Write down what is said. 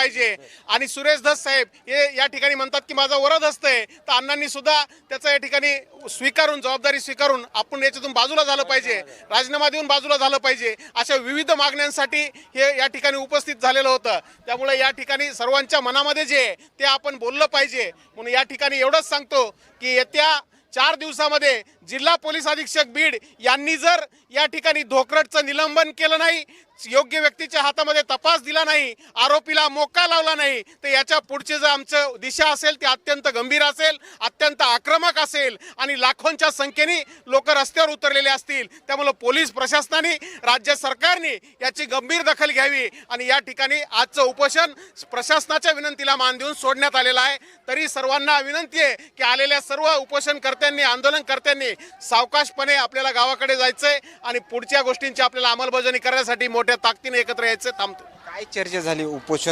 पाहिजे. आणि सुरेश धस साहेब हे या ठिकाणी म्हणतात की माझा वरद असतंय तर अण्णांनी सुद्धा त्याचा या ठिकाणी स्वीकारून जबाबदारी स्वीकारून आपण याच्यातून बाजूला झालं पाहिजे. राजीनामा देऊन बाजूला झालं पाहिजे. अशा विविध मागण्यांसाठी हे या ठिकाणी उपस्थित झालेलं होतं. त्यामुळे या ठिकाणी सर्वांच्या मनामध्ये जे आहे ते आपण बोललं पाहिजे. म्हणून या ठिकाणी एवढंच सांगतो की येत्या चार दिवसामध्ये जिल्हा पोलीस अधीक्षक बीड यांनी जर या ठिकाणी धोकरटचं निलंबन केलं नाही योग्य व्यक्तीच्या हातामध्ये तपास दिला नाही आरोपीला मोका लावला नाही तर याच्या पुढची जर आमचं दिशा असेल ती अत्यंत गंभीर असेल अत्यंत आक्रमक असेल आणि लाखोंच्या संख्येने लोक रस्त्यावर उतरलेले असतील त्यामुळं पोलीस प्रशासनाने राज्य सरकारने याची गंभीर दखल घ्यावी आणि या ठिकाणी आजचं उपोषण प्रशासनाच्या विनंतीला मान देऊन सोडण्यात आलेलं आहे. तरी सर्वांना विनंती आहे की आलेल्या सर्व उपोषणकर्त्यांनी आंदोलनकर्त्यांनी सावकाशपणे आपल्याला गावाकडे जायचंय आणि पुढच्या गोष्टींची आपल्याला अंमलबजावणी करण्यासाठी मोठ्या ताकदीने एकत्र यायचं थांबतो. काय चर्चा झाली? उपोषण